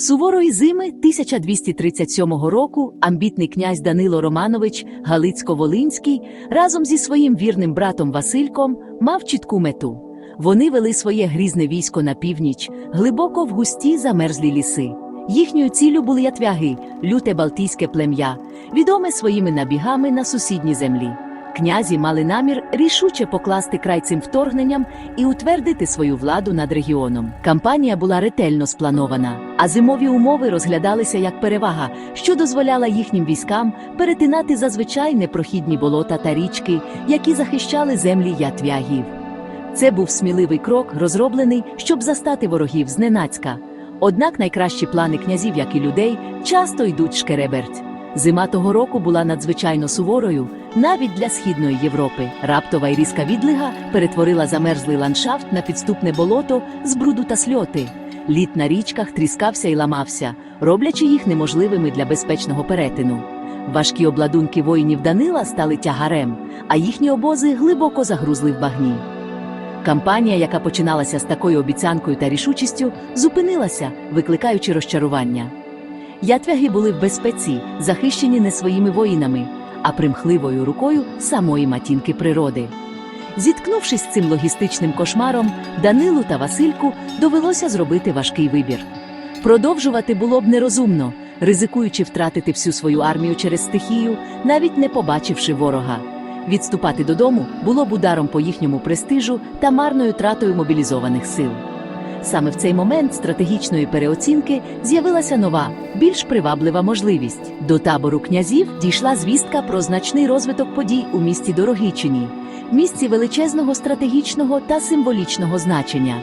Суворої зими 1237 року амбітний князь Данило Романович Галицько-Волинський разом зі своїм вірним братом Васильком мав чітку мету. Вони вели своє грізне військо на північ, глибоко в густі замерзлі ліси. Їхньою ціллю були ятвяги, люте балтійське плем'я, відоме своїми набігами на сусідні землі. Князі мали намір рішуче покласти край цим вторгненням і утвердити свою владу над регіоном. Кампанія була ретельно спланована, а зимові умови розглядалися як перевага, що дозволяла їхнім військам перетинати зазвичай непрохідні болота та річки, які захищали землі ятвягів. Це був сміливий крок, розроблений, щоб застати ворогів зненацька. Однак найкращі плани князів, як і людей, часто йдуть шкереберть. Зима того року була надзвичайно суворою, навіть для східної Європи. Раптова і різка відлига перетворила замерзлий ландшафт на підступне болото з бруду та сльоти. Лід на річках тріскався і ламався, роблячи їх неможливими для безпечного перетину. Важкі обладунки воїнів Данила стали тягарем, а їхні обози глибоко загрузли в багні. Кампанія, яка починалася з такою обіцянкою та рішучістю, зупинилася, викликаючи розчарування. Ятвяги були в безпеці, захищені не своїми воїнами, а примхливою рукою самої матінки природи. Зіткнувшись з цим логістичним кошмаром, Данилу та Васильку довелося зробити важкий вибір. Продовжувати було б нерозумно, ризикуючи втратити всю свою армію через стихію, навіть не побачивши ворога. Відступати додому було б ударом по їхньому престижу та марною тратою мобілізованих сил. Саме в цей момент стратегічної переоцінки з'явилася нова, більш приваблива можливість. До табору князів дійшла звістка про значний розвиток подій у місті Дорогичині, місці величезного стратегічного та символічного значення.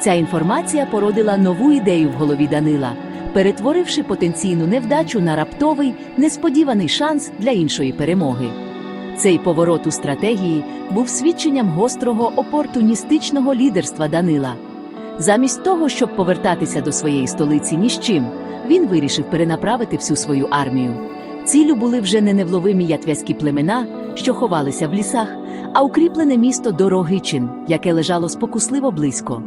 Ця інформація породила нову ідею в голові Данила, перетворивши потенційну невдачу на раптовий, несподіваний шанс для іншої перемоги. Цей поворот у стратегії був свідченням гострого опортуністичного лідерства Данила. Замість того, щоб повертатися до своєї столиці ні з чим, він вирішив перенаправити всю свою армію. Цілю були вже не невловимі ятвязькі племена, що ховалися в лісах, а укріплене місто Дорогичин, яке лежало спокусливо близько.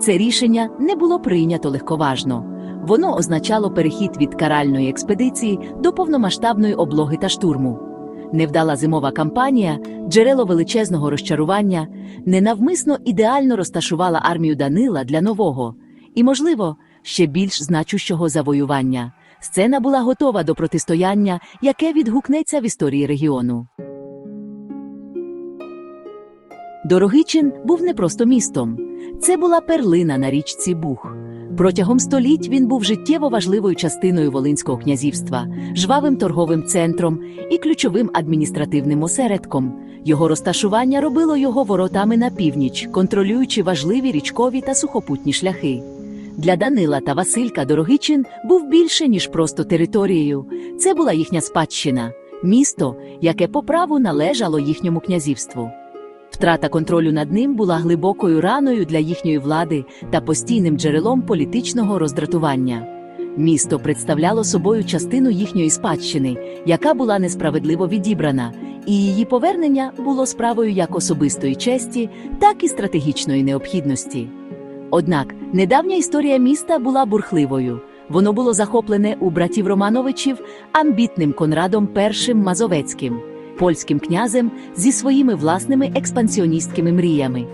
Це рішення не було прийнято легковажно. Воно означало перехід від каральної експедиції до повномасштабної облоги та штурму. Невдала зимова кампанія, джерело величезного розчарування, ненавмисно ідеально розташувала армію Данила для нового і, можливо, ще більш значущого завоювання. Сцена була готова до протистояння, яке відгукнеться в історії регіону. Дорогичин був не просто містом. Це була перлина на річці Буг. Протягом століть він був життєво важливою частиною Волинського князівства, жвавим торговим центром і ключовим адміністративним осередком. Його розташування робило його воротами на північ, контролюючи важливі річкові та сухопутні шляхи. Для Данила та Василька Дорогичин був більше, ніж просто територією. Це була їхня спадщина, місто, яке по праву належало їхньому князівству. Втрата контролю над ним була глибокою раною для їхньої влади та постійним джерелом політичного роздратування. Місто представляло собою частину їхньої спадщини, яка була несправедливо відібрана, і її повернення було справою як особистої честі, так і стратегічної необхідності. Однак недавня історія міста була бурхливою. Воно було захоплене у братів Романовичів амбітним Конрадом І Мазовецьким польським князем зі своїми власними експансіоністськими мріями.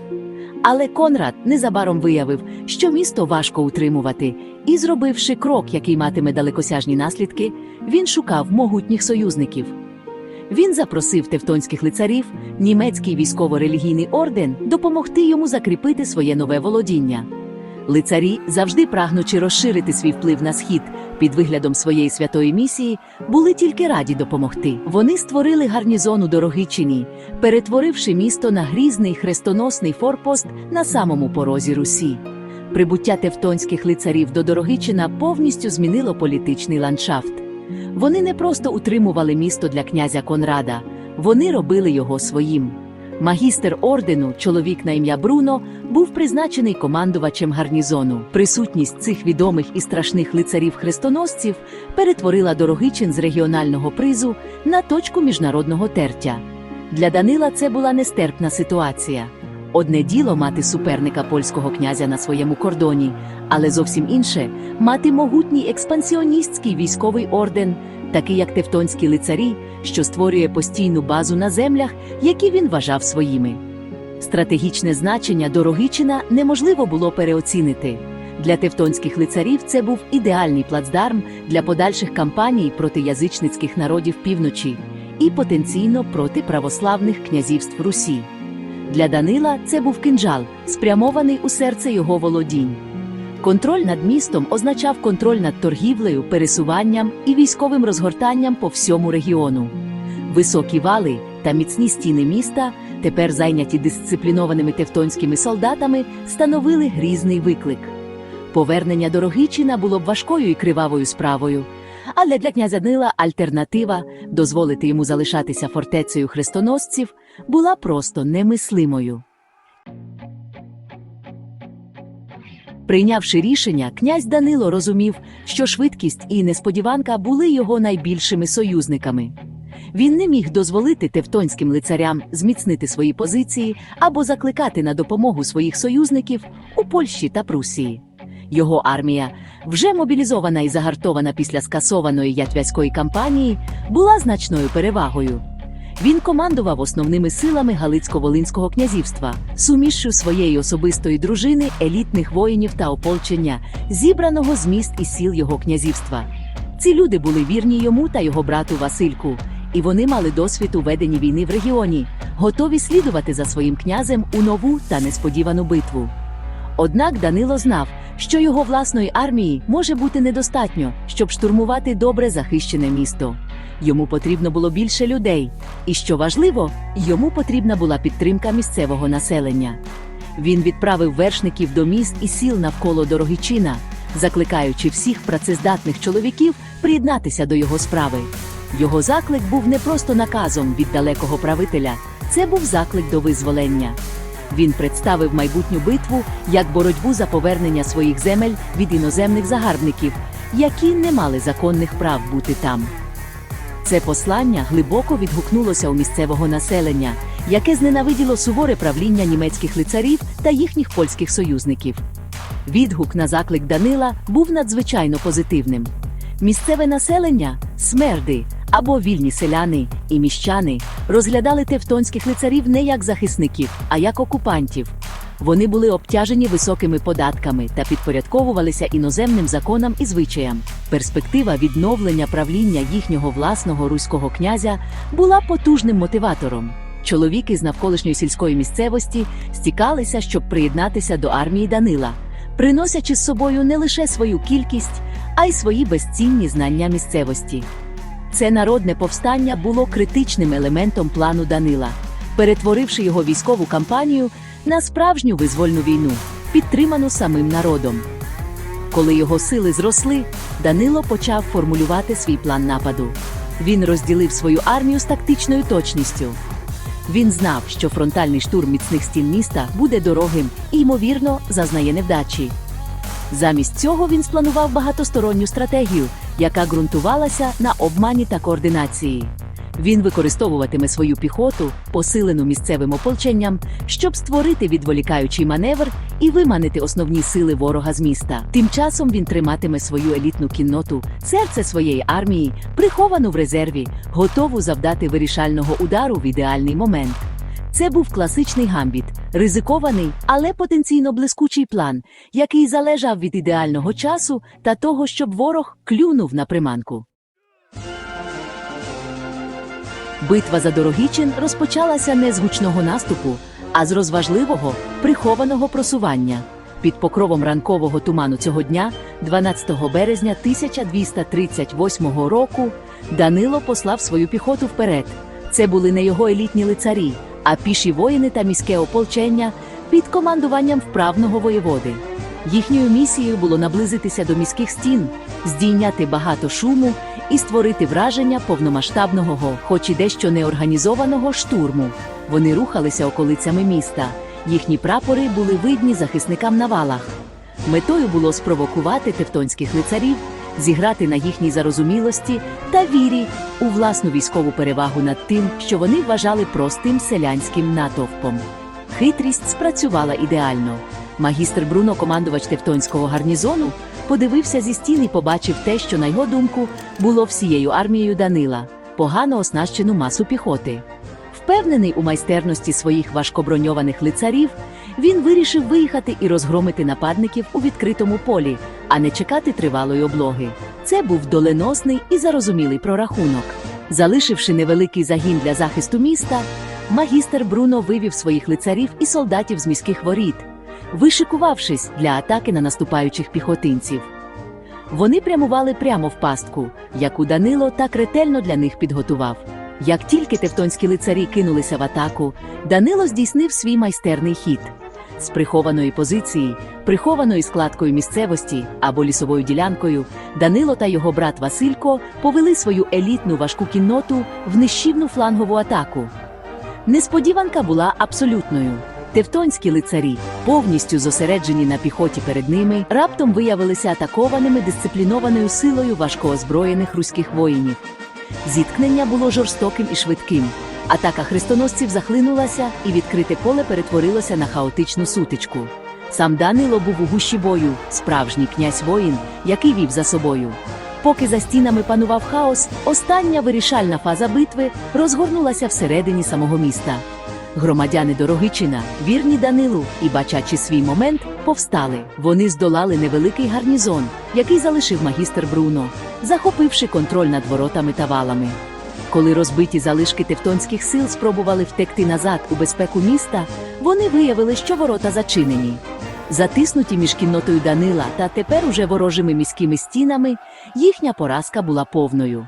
Але Конрад незабаром виявив, що місто важко утримувати, і, зробивши крок, який матиме далекосяжні наслідки, він шукав могутніх союзників. Він запросив тевтонських лицарів, німецький військово-релігійний орден, допомогти йому закріпити своє нове володіння. Лицарі, завжди прагнучи розширити свій вплив на схід під виглядом своєї святої місії, були тільки раді допомогти. Вони створили гарнізон у Дорогичині, перетворивши місто на грізний хрестоносний форпост на самому порозі Русі. Прибуття тевтонських лицарів до Дорогичина повністю змінило політичний ландшафт. Вони не просто утримували місто для князя Конрада, вони робили його своїм. Магістр ордену, чоловік на ім'я Бруно, був призначений командувачем гарнізону. Присутність цих відомих і страшних лицарів-хрестоносців перетворила Дорогичин з регіонального призу на точку міжнародного тертя. Для Данила це була нестерпна ситуація. Одне діло мати суперника польського князя на своєму кордоні, але зовсім інше мати могутній експансіоністський військовий орден, такий як Тевтонські лицарі, що створює постійну базу на землях, які він вважав своїми. Стратегічне значення Дорогичина неможливо було переоцінити. Для тевтонських лицарів це був ідеальний плацдарм для подальших кампаній проти язичницьких народів півночі і потенційно проти православних князівств Русі. Для Данила це був кинджал, спрямований у серце його володінь. Контроль над містом означав контроль над торгівлею, пересуванням і військовим розгортанням по всьому регіону. Високі вали та міцні стіни міста, тепер зайняті дисциплінованими тевтонськими солдатами, становили грізний виклик. Повернення до Рогичина було б важкою і кривавою справою, але для князя Данила альтернатива дозволити йому залишатися фортецею хрестоносців була просто немислимою. Прийнявши рішення, князь Данило розумів, що швидкість і несподіванка були його найбільшими союзниками. Він не міг дозволити тевтонським лицарям зміцнити свої позиції або закликати на допомогу своїх союзників у Польщі та Прусії. Його армія, вже мобілізована і загартована після скасованої ятвязької кампанії, була значною перевагою. Він командував основними силами Галицько-Волинського князівства, сумішшю своєї особистої дружини, елітних воїнів та ополчення, зібраного з міст і сіл його князівства. Ці люди були вірні йому та його брату Васильку, і вони мали досвід у веденні війни в регіоні, готові слідувати за своїм князем у нову та несподівану битву. Однак Данило знав, що його власної армії може бути недостатньо, щоб штурмувати добре захищене місто. Йому потрібно було більше людей, і що важливо, йому потрібна була підтримка місцевого населення. Він відправив вершників до міст і сіл навколо Дорогичина, закликаючи всіх працездатних чоловіків приєднатися до його справи. Його заклик був не просто наказом від далекого правителя, це був заклик до визволення. Він представив майбутню битву як боротьбу за повернення своїх земель від іноземних загарбників, які не мали законних прав бути там. Це послання глибоко відгукнулося у місцевого населення, яке зненавиділо суворе правління німецьких лицарів та їхніх польських союзників. Відгук на заклик Данила був надзвичайно позитивним. Місцеве населення, смерди або вільні селяни і міщани розглядали тевтонських лицарів не як захисників, а як окупантів. Вони були обтяжені високими податками та підпорядковувалися іноземним законам і звичаям. Перспектива відновлення правління їхнього власного руського князя була потужним мотиватором. Чоловіки з навколишньої сільської місцевості стікалися, щоб приєднатися до армії Данила, приносячи з собою не лише свою кількість, а й свої безцінні знання місцевості. Це народне повстання було критичним елементом плану Данила, перетворивши його військову кампанію на справжню визвольну війну, підтриману самим народом. Коли його сили зросли, Данило почав формулювати свій план нападу. Він розділив свою армію з тактичною точністю. Він знав, що фронтальний штурм міцних стін міста буде дорогим і, ймовірно, зазнає невдачі. Замість цього він спланував багатосторонню стратегію, яка ґрунтувалася на обмані та координації. Він використовуватиме свою піхоту, посилену місцевим ополченням, щоб створити відволікаючий маневр і виманити основні сили ворога з міста. Тим часом він триматиме свою елітну кінноту, серце своєї армії, приховану в резерві, готову завдати вирішального удару в ідеальний момент. Це був класичний гамбіт, ризикований, але потенційно блискучий план, який залежав від ідеального часу та того, щоб ворог клюнув на приманку. Битва за Дорогічин розпочалася не з гучного наступу, а з розважливого, прихованого просування. Під покровом ранкового туману цього дня, 12 березня 1238 року, Данило послав свою піхоту вперед. Це були не його елітні лицарі, а піші воїни та міське ополчення під командуванням вправного воєводи. Їхньою місією було наблизитися до міських стін, здійняти багато шуму і створити враження повномасштабного, хоч і дещо неорганізованого штурму. Вони рухалися околицями міста. Їхні прапори були видні захисникам на валах. Метою було спровокувати тевтонських лицарів, зіграти на їхній зарозумілості та вірі у власну військову перевагу над тим, що вони вважали простим селянським натовпом. Хитрість спрацювала ідеально. Магістр Бруно, командувач Тевтонського гарнізону, подивився зі стін і побачив те, що, на його думку, було всією армією Данила погано оснащену масу піхоти. Впевнений у майстерності своїх важкоброньованих лицарів, він вирішив виїхати і розгромити нападників у відкритому полі, а не чекати тривалої облоги. Це був доленосний і зарозумілий прорахунок. Залишивши невеликий загін для захисту міста, магістр Бруно вивів своїх лицарів і солдатів з міських воріт, вишикувавшись для атаки на наступаючих піхотинців. Вони прямували прямо в пастку, яку Данило так ретельно для них підготував. Як тільки тевтонські лицарі кинулися в атаку, Данило здійснив свій майстерний хід. З прихованої позиції, прихованою складкою місцевості або лісовою ділянкою, Данило та його брат Василько повели свою елітну важку кінноту в нищівну флангову атаку. Несподіванка була абсолютною. Тевтонські лицарі, повністю зосереджені на піхоті перед ними, раптом виявилися атакованими дисциплінованою силою важкоозброєних руських воїнів. Зіткнення було жорстоким і швидким. Атака хрестоносців захлинулася, і відкрите поле перетворилося на хаотичну сутичку. Сам Данило був у гущі бою, справжній князь воїн, який вів за собою. Поки за стінами панував хаос, остання вирішальна фаза битви розгорнулася всередині самого міста. Громадяни Дорогичина, вірні Данилу і бачачи свій момент, повстали. Вони здолали невеликий гарнізон, який залишив магістр Бруно, захопивши контроль над воротами та валами. Коли розбиті залишки тевтонських сил спробували втекти назад у безпеку міста, вони виявили, що ворота зачинені. Затиснуті між кіннотою Данила та тепер уже ворожими міськими стінами, їхня поразка була повною.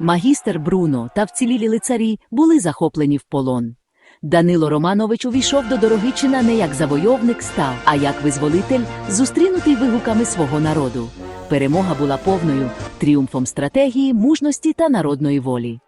Магістр Бруно та вцілілі лицарі були захоплені в полон. Данило Романович увійшов до Дорогичина не як завойовник став, а як визволитель, зустрінутий вигуками свого народу. Перемога була повною тріумфом стратегії, мужності та народної волі.